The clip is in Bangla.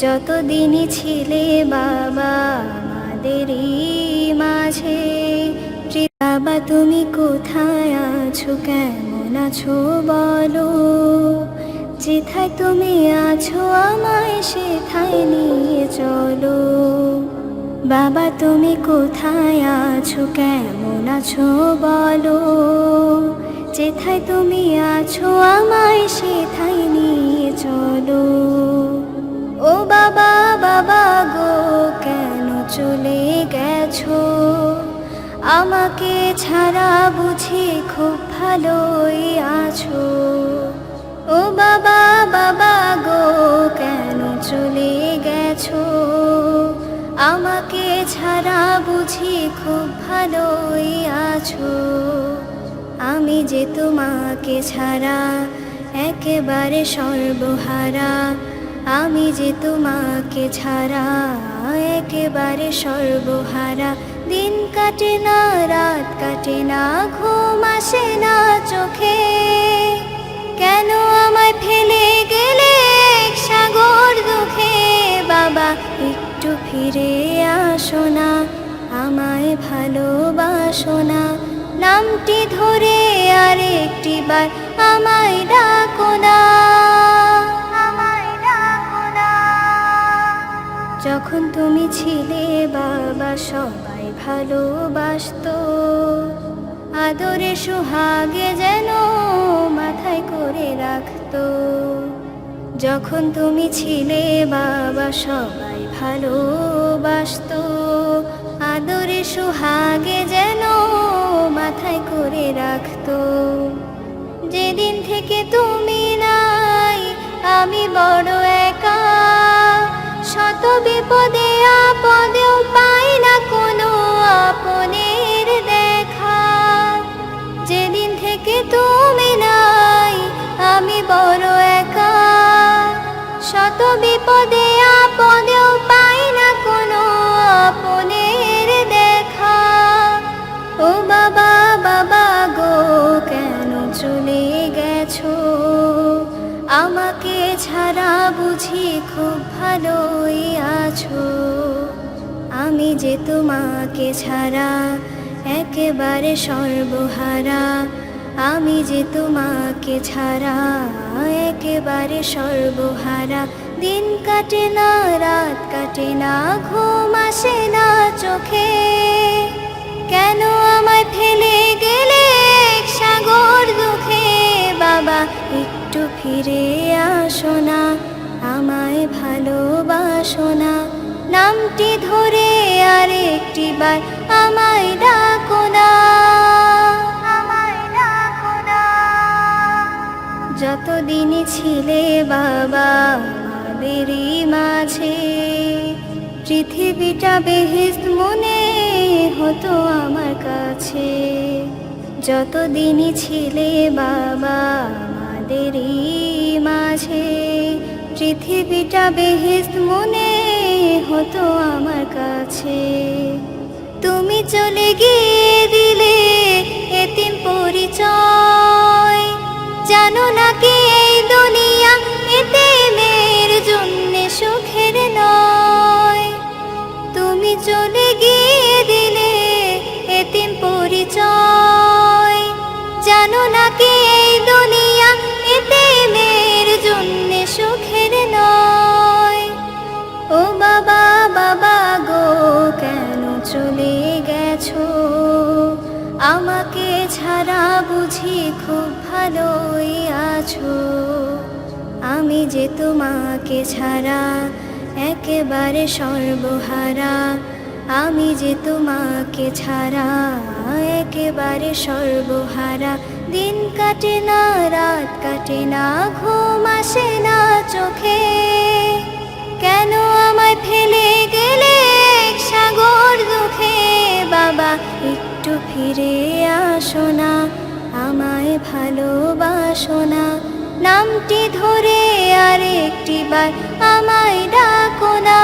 যতদিনই ছিলে বাবা আমাদেরই মাঝে। বাবা, তুমি কোথায় আছো? কেমন আছো বলো? যেথায় তুমি আছো, আমায় সেথায় নিয়ে চলো। বাবা, তুমি কোথায় আছো? কেমন আছো বলো? যেথায় তুমি আছো, আমায় সেথায় নিয়ে চলো। চলে গেছো। আমাকে ছাড়া বুঝি খুব ভালোই আছো। ও বাবা বাবা গো, কেন চলে গেছো? আমাকে ছাড়া বুঝি খুব ভালোই আছো। আমি যে তোমাকে ছাড়া একেবারে সর্বহারা, আমি যে তোমাকে ছাড়া একেবারে সর্বহারা। দিন কাটে না, রাত কাটে না, ঘুম আসে না চোখে। কেন আমায় ফেলে গেলে সাগর দুঃখে? বাবা, একটু ফিরে আসো না, আমায় ভালোবাসো না। নামটি ধরে আর একটি বার আমায় ডাকো না। যখন তুমি ছিলে বাবা, সবাই ভালোবাসতো। আদরে সোহাগে যেন মাথায় করে রাখতো। যখন তুমি ছিলে বাবা, সবাই ভালোবাসত। আদরে সোহাগে যেন মাথায় করে রাখত। যেদিন থেকে তুমি চলে গেছো? আমাকে ছাড়া বুঝি খুব ভালোই আছো। আমি যে তোমাকে ছাড়া একেবারে সর্বহারা, আমি যে তোমাকে ছাড়া একেবারে সর্বহারা। দিন কাটে না, রাত কাটে না, ঘুম আসে না চোখে। কেন আমায় ফেলে ফিরে আসো না, আমায় ভালোবাসো না। নামটি ধরে আর একটি বার আমায় ডাকো না। আমায় ডাকো না যতদিনই ছিলে বাবা আমাদেরই মাঝে, পৃথিবীটা বেহেস্ত মনে হতো আমার কাছে। যতদিনই ছিলে বাবা আমাদেরই মাঝে পৃথিবীটা বেহেস্ত মনে হতো আমার কাছে। তুমি চলে গিয়ে দিলে এতিম পরিচয়। জানো না কি এই দুনিয়া এতে মেয়ের জন্য সুখের নয়। তুমি চলে গিয়ে দিলে এতিম পরিচয়। জানো না কি এই মেয়ের জন্য সুখের নয়। ও বাবা বাবা গো, কেন চলে গেছো? আমাকে ছাড়া বুঝি খুব ভালোই আছো। আমি যে তোমাকে ছাড়া একেবারে সর্বহারা আমি যে তোমাকে ছাড়া একেবারে সর্বহারা। দিন কাটে না, রাত কাটে না, ঘুম আসে না চোখে। কেন আমায় ফেলে গেলে সাগর দুঃখে? বাবা, একটু ফিরে আসো না, আমায় ভালোবাসো না। নামটি ধরে আর একটি বার আমায় ডাকো না।